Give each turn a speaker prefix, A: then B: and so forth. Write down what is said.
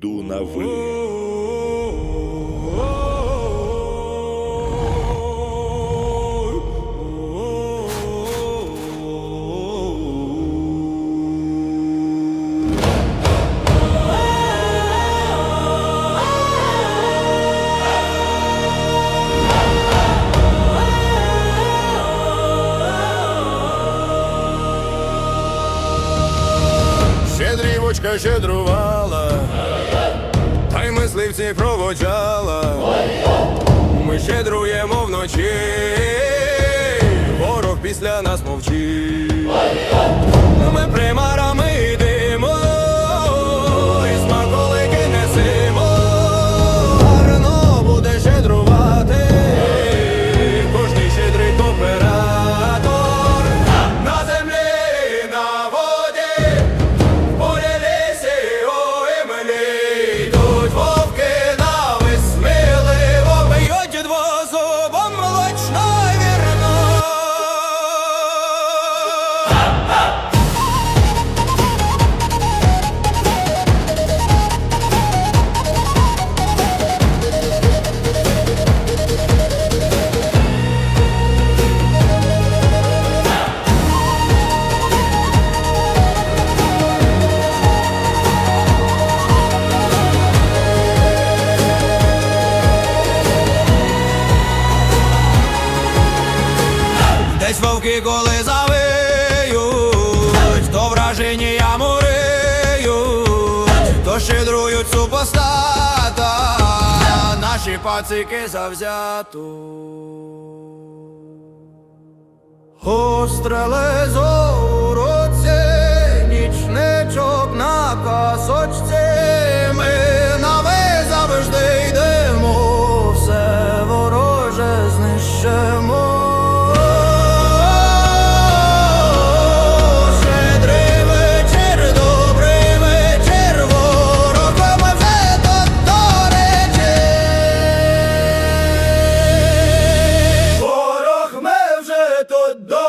A: Дунави.
B: Щедрівочка щедрувала, та й мисливці проводжала. Ми щедруємо вночі, ворог після нас мовчить. Ми примарами руки, коли завию, то вражені я мурею, то щедрують супостата, наші пацики завзяту. Остреле зороці, нічничок на касочці, ми на ви завжди йдемо, все вороже знищимо. the dog.